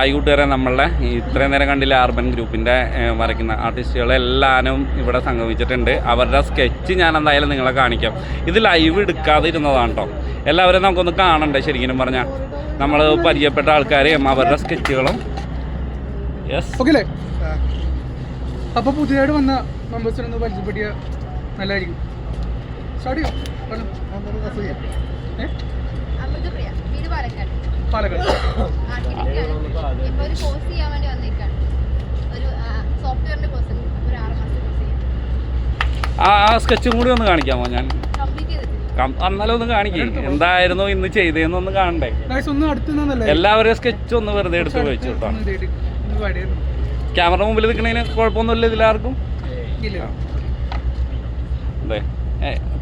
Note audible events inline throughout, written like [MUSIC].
Hi കൂട്ടുകാരെ നമ്മളുടെ ഇത്രയും നേരം കണ്ടില്ല അർബൻ ഗ്രൂപ്പിന്റെ വരയ്ക്കുന്ന ആർട്ടിസ്റ്റുകളെല്ലാവരും ഇവിടെ സംഗമിച്ചിട്ടുണ്ട്. അവരുടെ സ്കെച്ച് ഞാൻ എന്തായാലും നിങ്ങളെ കാണിക്കാം. ഇത് ലൈവ് എടുക്കാതിരുന്നതാണ് കേട്ടോ എല്ലാവരും നമുക്കൊന്ന് കാണണ്ടേ ശരിക്കും പറഞ്ഞാൽ നമ്മൾ പരിചയപ്പെട്ട ആൾക്കാരെയും അവരുടെ സ്കെച്ചുകളും. യെസ് ഓക്കെ അപ്പോൾ അപ്പൊ പുതിയതായിട്ട് വന്ന മെമ്പേഴ്സിനെ ഒന്ന് പരിചയപ്പെടുത്തിയ നല്ലതായിരിക്കും. സ്റ്റാർട്ട് ചെയ്യാം. പാലക്കാട്. ആ ആ സ്കെച്ചും കൂടി ഒന്ന് കാണിക്കാമോ ഞാൻ? എന്നാലും ഒന്ന് കാണിക്കേ. എന്തായിരുന്നു ഇന്ന് ഗൈസ് ഒന്ന് കാണണ്ടേ? എല്ലാവരെയും സ്കെച്ച് ഒന്ന് വെറുതെ എടുത്ത് വെച്ചു കേട്ടോ. ക്യാമറ മുമ്പിൽ നിൽക്കണതിന് കുഴപ്പമൊന്നുമില്ല ഇതിലാർക്കും? അതെ.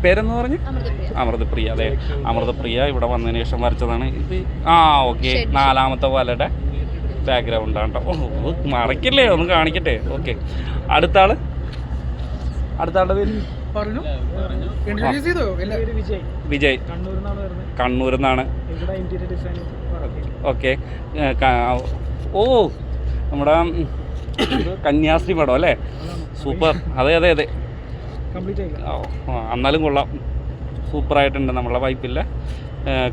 പേരെന്ന് പറഞ്ഞു? അമൃതപ്രിയ. അമൃതപ്രിയ അതെ അമൃതപ്രിയ ഇവിടെ വന്നതിന് ശേഷം വരച്ചതാണ്. ഇത് ആ ഓക്കെ. നാലാമത്തെ വലയുടെ ബാക്ക്ഗ്രൗണ്ട് ആണ് കേട്ടോ ഓ മറക്കില്ലേ? ഒന്ന് കാണിക്കട്ടെ. ഓക്കെ. അടുത്ത ആൾ അടുത്ത ആളുടെ പേര് പറഞ്ഞു. ഇൻട്രൊഡ്യൂസ് ചെയ്തോ? ഇല്ല. വിജയ്. കണ്ണൂരിൽ നിന്നാണ്. ഓക്കെ. ഓ നമ്മുടെ കന്യാസ്ത്രീ പടം അല്ലേ? സൂപ്പർ. അതെ അതെ അതെ. ആ, എന്നാലും കൊള്ളാം. സൂപ്പറായിട്ടുണ്ട് നമ്മളെ വൈപ്പിലെ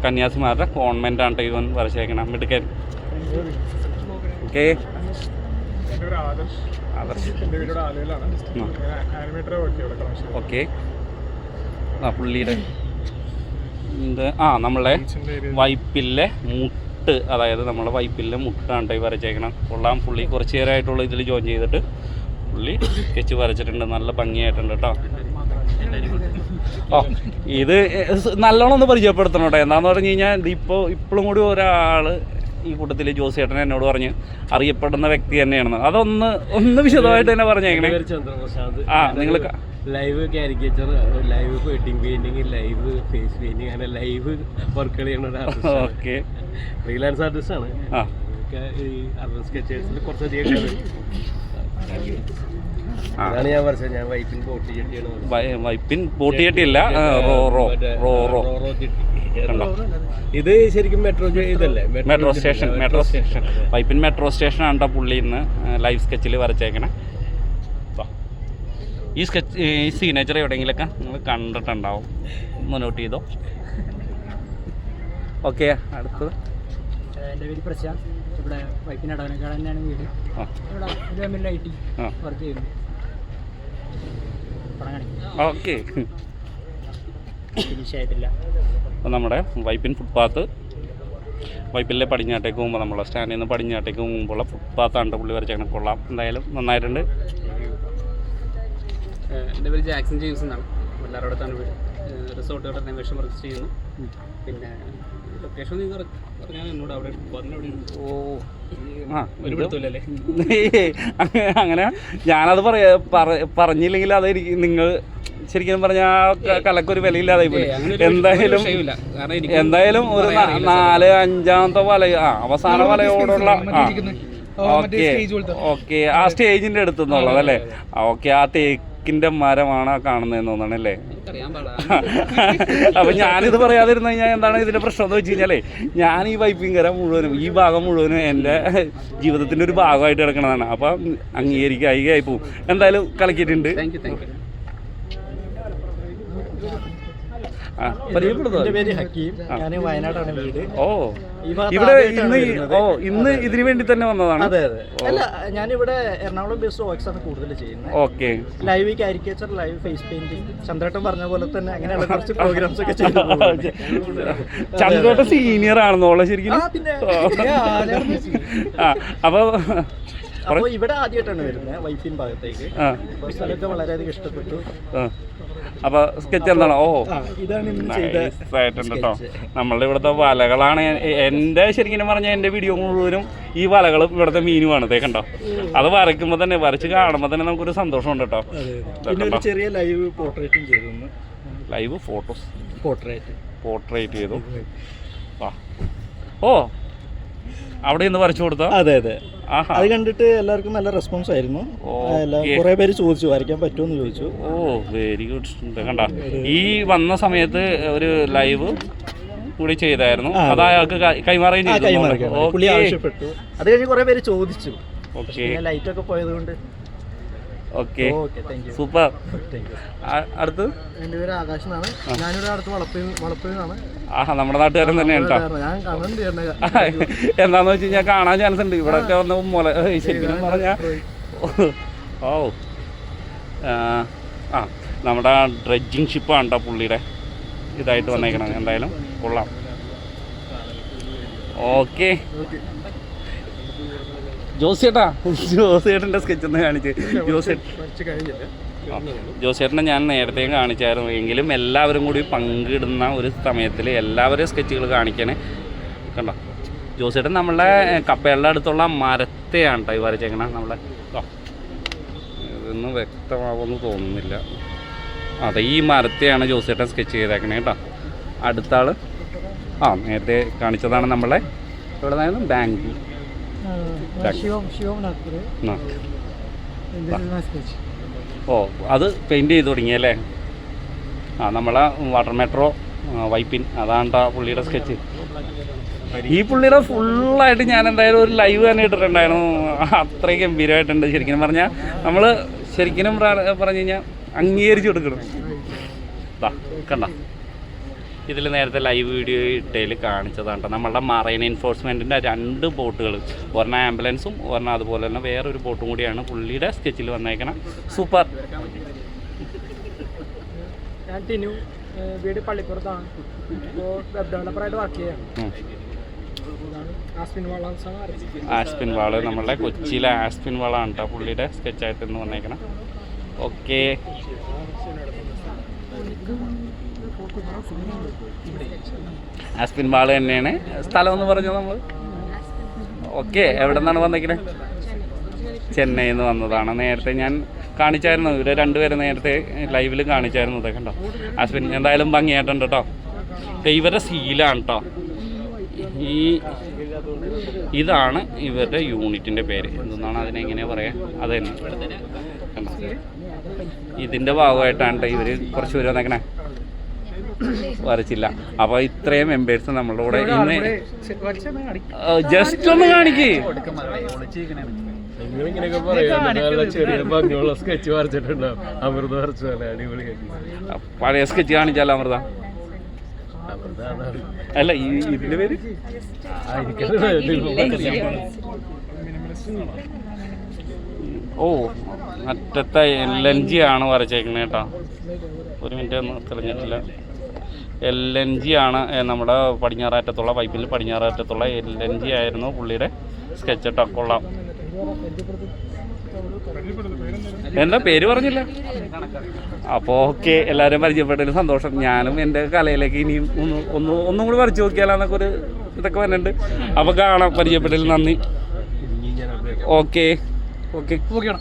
കന്യാസിമാരുടെ കോൺവെന്റ് ആണ് ഇവൻ വരച്ചേക്കണം. മിടുക്കൻ. ഓക്കെ. ഓക്കെ. ആ പുള്ളിയുടെ ഇത് ആ നമ്മളെ വൈപ്പിലെ മുട്ട് അതായത് നമ്മളെ വൈപ്പിലെ മുട്ടാണ് ഈ വരച്ചേക്കണം. കൊള്ളാം പുള്ളി കുറച്ച് നേരമായിട്ടുള്ള ഇതിൽ ജോയിൻ ചെയ്തിട്ട്. പുള്ളി. സ്കെച്ച് വരച്ചിട്ടുണ്ട്. നല്ല ഭംഗിയായിട്ടുണ്ട് കേട്ടോ ഓ ഇത് നല്ലോണം ഒന്ന് പരിചയപ്പെടുത്തണം കേട്ടോ എന്താന്ന് പറഞ്ഞു കഴിഞ്ഞാൽ ഇപ്പോൾ ഇപ്പോഴും കൂടി ഒരാൾ ഈ കൂട്ടത്തിൽ ജോസേട്ടൻ എന്നോട് പറഞ്ഞ് അറിയപ്പെടുന്ന വ്യക്തി തന്നെയാണ്. അതൊന്ന് ഒന്ന് വിശദമായിട്ട് തന്നെ പറഞ്ഞേക്കണേ. ആ നിങ്ങൾ live caricature live wedding painting live face painting അങ്ങനെ ലൈവ് വർക്കുകൾ ചെയ്യുന്ന ഒരു ആർട്ടിസ്റ്റ് ഓക്കെ. ഫ്രീലാൻസ് ആർട്ടിസ്റ്റ് ആണ്. ഈ അർബൻ സ്കെച്ചേഴ്സിൽ കുറച്ചധികം ഞാൻ പറഞ്ഞത്. ഞാൻ വൈപ്പിൻ ബോട്ട് ചെട്ടിയാണ് വൈ- വൈപ്പിൻ ബോട്ട് ചെട്ടിയില്ല റോ റോ റോ റോ കണ്ടോ? ഇത് ശരിക്കും മെട്രോ ഇതല്ലേ? Metro station metro station Vypin metro station ആണ് പുള്ളി ഇന്ന് ലൈവ് സ്കെച്ചിൽ വരച്ചേക്കണേ. ഈ സ്കെച്ച് ഈ സിഗ്നേച്ചർ എവിടെയെങ്കിലൊക്കെ നിങ്ങൾ കണ്ടിട്ടുണ്ടാവും. ഒന്ന് നോട്ട് ചെയ്തോ? [LAUGHS] ഓക്കെ അടുത്തത്. എന്റെ പേര് പ്രശാന്ത്. ഇവിടെ വൈപ്പിൻ അടവനക്കാട് തന്നെയാണ് വീട് ഇവിടെ ഒരു ഐ ടി വർക്ക് ചെയ്യുന്നു. പടം കാണിക്കും. ഓക്കെ. ഫിനിഷ് ആയിട്ടില്ല. അപ്പോൾ നമ്മുടെ വൈപ്പിൻ ഫുട്പാത്ത് വൈപ്പിലെ പടിഞ്ഞാട്ടേക്ക് പോകുമ്പോൾ നമ്മളെ സ്റ്റാൻഡിൽ നിന്ന് പടിഞ്ഞാട്ടേക്ക് പോകുമ്പോഴുള്ള ഫുട്പാത്താണ് പുള്ളി വരച്ചങ്ങനെ കൊള്ളാം. എന്തായാലും നന്നായിട്ടുണ്ട്. എന്റെ പേര് ജാക്സൺ ജെയിംസ് എന്നാണ്. എല്ലാവരോടത്താണ് വീട് റിസോർട്ടുകളുടെ അന്വേഷണം വർക്ക് ചെയ്യുന്നു. പിന്നെ ലൊക്കേഷൻ നീ പറഞ്ഞാൽ എന്നോട് അവിടെ വന്ന അവിടെ ഉണ്ട്. ഓ. അങ്ങനെ- അങ്ങനെ ഞാനത് പറയാ പറ- പറഞ്ഞില്ലെങ്കിൽ അതായിരിക്കും നിങ്ങൾ ശരിക്കും പറഞ്ഞാൽ കലക്കൊരു വിലയില്ലാതെ എന്തായാലും വിഷയമില്ല. കാരണം എനിക്ക് എന്തായാലും ഒരു നാല് അഞ്ചാമത്തെ വല ആ അവസാന വലയോടുള്ള ആ ഓക്കെ stage പോലത്തെ. ഓക്കെ ആ സ്റ്റേജിന്റെ അടുത്തുനിന്നുള്ളതല്ലേ അല്ലേ? ഓക്കെ ആ തേക്കിന്റെ മരമാണ് കാണുന്നതെന്ന് തോന്നണല്ലേ? [LAUGHS] അപ്പൊ ഞാനിത് പറയാതിരുന്നു കഴിഞ്ഞാൽ എന്താണ് ഇതിന്റെ പ്രശ്നം എന്ന് വെച്ച് കഴിഞ്ഞാലേ ഞാൻ ഈ വൈപ്പിങ്കര മുഴുവനും ഈ ഭാഗം മുഴുവനും എന്റെ ജീവിതത്തിന്റെ ഒരു ഭാഗമായിട്ട് കിടക്കണതാണ്. അപ്പൊ അംഗീകരിക്കായി പോകും എന്തായാലും കളിക്കിട്ടുണ്ട്. താങ്ക് യു താങ്ക് യു എന്റെ പേര് ഹക്കീം. ഞാൻ വയനാടാണ് വീട്. ഓ. ഇവിടെ ഇന്ന് ഓ ഇന്ന് ഇതിനു വേണ്ടി തന്നെ വന്നതാണ്? അതെ അതെ. അല്ല ഞാനിവിടെ എറണാകുളം ബേസ് ഓക്സ് ആണ് കൂടുതൽ ചെയ്യുന്നത്. Okay. Live caricature live face painting ചന്ദ്രേട്ടൻ പറഞ്ഞ പോലെ തന്നെ അങ്ങനെയുള്ള കുറച്ച് പ്രോഗ്രാംസ് ഒക്കെ ചെയ്തു പോകുന്നുണ്ട്. ചന്ദ്രോട്ട സീനിയർ ആണെന്നോളെ ശരിക്കും. അപ്പൊ പിന്നെ ആ അപ്പൊ അപ്പോൾ ഇവിടെ ആദ്യമായിട്ടാണ് വരുന്നത് വൈഫിൻ ഭാഗത്തേക്ക്. സ്ഥലമൊക്കെ വളരെയധികം ഇഷ്ടപ്പെട്ടു. അപ്പൊ സ്കെച്ച് എന്താണ്? ഓ ഇതാണ് കേട്ടോ നമ്മളുടെ ഇവിടുത്തെ വലകളാണ് എന്റെ എന്റെ ശരിക്കും പറഞ്ഞാൽ എന്റെ വീഡിയോ മുഴുവനും ഈ വലകളും ഇവിടുത്തെ മീനുമാണ് കണ്ടോ അത് വരയ്ക്കുമ്പോൾ തന്നെ വരച്ച് കാണുമ്പോൾ തന്നെ നമുക്കൊരു സന്തോഷമുണ്ട് കേട്ടോ ചെറിയ ലൈവ് പോർട്രേറ്റും ചെയ്തു ലൈവ് ഫോട്ടോസ് പോർട്രേറ്റ് പോർട്രേറ്റ് ചെയ്തു. ഓ. അവിടെ നിന്ന് വരച്ചു കൊടുത്തോ? അതെ അതെ. അത് കണ്ടിട്ട് എല്ലാവർക്കും നല്ല റെസ്പോൺസ് ആയിരുന്നു. കുറെ പേര് ചോദിച്ചു വരയ്ക്കാൻ പറ്റുമെന്ന് ചോദിച്ചു. ഓ വെരി ഗുഡ് കണ്ട. ഈ വന്ന സമയത്ത് ഒരു ലൈവ് കൂടി ചെയ്തായിരുന്നു. അത്. അയാൾക്ക് കൈമാറുകയും ചെയ്തു. അത് കഴിഞ്ഞ് കുറെ പേര് ചോദിച്ചു. ലൈറ്റ് ഒക്കെ പോയത് കൊണ്ട് ഓക്കെ. സൂപ്പർ. [LAUGHS] അടുത്ത്? എന്റെ പേര് ആകാശ് എന്നാണ് ഞാനിവിടെ അടുത്ത് വളപ്പിൽ ആഹാ നമ്മുടെ നാട്ടുകാരൻ തന്നെയാണ് [LAUGHS] എന്താന്ന് വെച്ച് കഴിഞ്ഞാൽ കാണാൻ ചാൻസ് ഉണ്ട്. ഇവിടെ ഒക്കെ വന്ന മുല ശരിക്കും പറഞ്ഞാ. [LAUGHS] ഓ. ആ, ആ നമ്മുടെ ഡ്രഡ്ജിങ് ഷിപ്പാണ് കേട്ടോ പുള്ളിയുടെ. ഇതായിട്ട് വന്നേക്കണം എന്തായാലും കൊള്ളാം. ഓക്കെ. ജോസിയേട്ടാ? ജോസിയേട്ടന്റെ സ്കെച്ച് ഒന്ന് കാണിച്ച്. ജോസിയേട്ടൻ ജോസിയേട്ടനെ കഴിഞ്ഞില്ല. ജോസേട്ടനെ ഞാൻ നേരത്തെയും കാണിച്ചായിരുന്നു. എങ്കിലും എല്ലാവരും കൂടി പങ്കിടുന്ന ഒരു സമയത്തിൽ എല്ലാവരും സ്കെച്ചുകൾ കാണിക്കണേ. കണ്ടോ? ജോസിയേട്ടൻ നമ്മളെ കപ്പയുടെ അടുത്തുള്ള മരത്തെയാണ് കേട്ടോ ഈ വരച്ചേക്കണ. നമ്മളെ. ഇതൊന്നും വ്യക്തമാവുമെന്ന് തോന്നുന്നില്ല. അതെ ഈ മരത്തെയാണ് ജോസിയേട്ടൻ സ്കെച്ച് ചെയ്തേക്കണേ കേട്ടോ അടുത്ത ആൾ ആ നേരത്തെ കാണിച്ചതാണ് നമ്മളെ ഇവിടെ നിന്നായിരുന്നു ബാംഗ്ലൂർ ശിവം ശിവം. ഓ അത് പെയിന്റ് ചെയ്ത് തുടങ്ങിയല്ലേ ആ നമ്മളെ വാട്ടർ മെട്രോ വൈപ്പിൻ അതാണ് ട്ടാ പുള്ളിയുടെ സ്കെച്ച് ഈ പുള്ളിയുടെ ഫുള്ളായിട്ട് ഞാൻ എന്തായാലും ഒരു ലൈവ് തന്നെ ഇട്ടിട്ടുണ്ടായിരുന്നു. അത്രയും ഗംഭീരമായിട്ടുണ്ട് ശരിക്കും പറഞ്ഞാൽ നമ്മൾ ശരിക്കും പറഞ്ഞു കഴിഞ്ഞാൽ അംഗീകരിച്ചു കൊടുക്കണം. കണ്ട? ഇതിൽ നേരത്തെ ലൈവ് വീഡിയോ ഇട്ടതിൽ കാണിച്ചതാണ് കേട്ടോ നമ്മളുടെ മറൈൻ എൻഫോഴ്സ്മെന്റിന്റെ രണ്ട് ബോട്ടുകൾ ഒരെണ്ണം ആംബുലൻസും ഒരെണ്ണം അതുപോലെ തന്നെ വേറൊരു ബോട്ടും കൂടിയാണ് പുള്ളിയുടെ സ്കെച്ചിൽ വന്നേക്കണം. സൂപ്പർ ഞാൻ ടിനു വീട് പള്ളിപ്പുറത്താണ്. ഇപ്പോൾ വെബ് ഡെവലപ്പറായിട്ട് വർക്ക് ചെയ്യാം ആസ്പിൻ വാൾ നമ്മളുടെ കൊച്ചിയിലെ ആസ്പിൻ വാളാണ് കേട്ടോ പുള്ളിയുടെ സ്കെച്ചായിട്ട് ഇന്ന് വന്നേക്കണം ഓക്കെ ആസ്പിൻ മാൾ തന്നെയാണ്. സ്ഥലം എന്ന് പറഞ്ഞത് നമ്മൾ ഓക്കെ എവിടെ നിന്നാണ് വന്നേക്കുന്നത് ചെന്നൈയിൽ നിന്ന് വന്നതാണ്. നേരത്തെ ഞാൻ കാണിച്ചായിരുന്നു. ഇവരെ രണ്ടുപേരും നേരത്തെ ലൈവിൽ കാണിച്ചായിരുന്നു ഇതൊക്കെ കേട്ടോ ആസ്പിൻ എന്തായാലും ഭംഗിയായിട്ടുണ്ട് കേട്ടോ. ഇവരുടെ സീലാണ് കേട്ടോ. ഈ ഇതാണ് ഇവരുടെ യൂണിറ്റിന്റെ പേര്. എന്താണ് അതിനെങ്ങനെ പറയുക അത് തന്നെ. ഇതിന്റെ ഭാഗമായിട്ടാണ് ഇവർ കുറച്ച് പേര് വന്നേക്കണേ. വരച്ചില്ല. അപ്പോൾ ഇത്രയും മെമ്പേഴ്സ് നമ്മളുടെ കൂടെ ഇന്ന് ജസ്റ്റ് ഒന്ന് കാണിക്ക്. സ്കെച്ച് വരച്ചിട്ടുണ്ടാവും. അമൃത വരച്ച പഴയ സ്കെച്ച് കാണിച്ചാലോ അമൃത? അല്ല ഈ ഇതിന്റെ പേര്? ഓ അറ്റത്തെ ലഞ്ചിയാണ് വരച്ചേക്കുന്നത് കേട്ടോ. ഒരു മിനിറ്റ് ഒന്നും തെളിഞ്ഞിട്ടില്ല. എൽ എൻ ജി ആണ് നമ്മുടെ പടിഞ്ഞാറാറ്റത്തുള്ള പൈപ്പിൽ പടിഞ്ഞാറാറ്റത്തുള്ള എൽ എൻ ജി ആയിരുന്നു പുള്ളിയുടെ സ്കെച്ച് കേട്ടോ കൊള്ളാം. എന്താ പേര് പറഞ്ഞില്ല? അപ്പോൾ ഓക്കെ എല്ലാവരും പരിചയപ്പെട്ടതിൽ സന്തോഷം. ഞാനും എന്റെ കലയിലേക്ക് ഇനിയും ഒന്ന് ഒന്ന് ഒന്നും കൂടി വരച്ച് നോക്കിയാലെന്നൊക്കെ ഒരു ഇതൊക്കെ വരുന്നുണ്ട് അപ്പോൾ കാണാം പരിചയപ്പെട്ടതിൽ നന്ദി. Okay okay. ഓക്കെയാണ്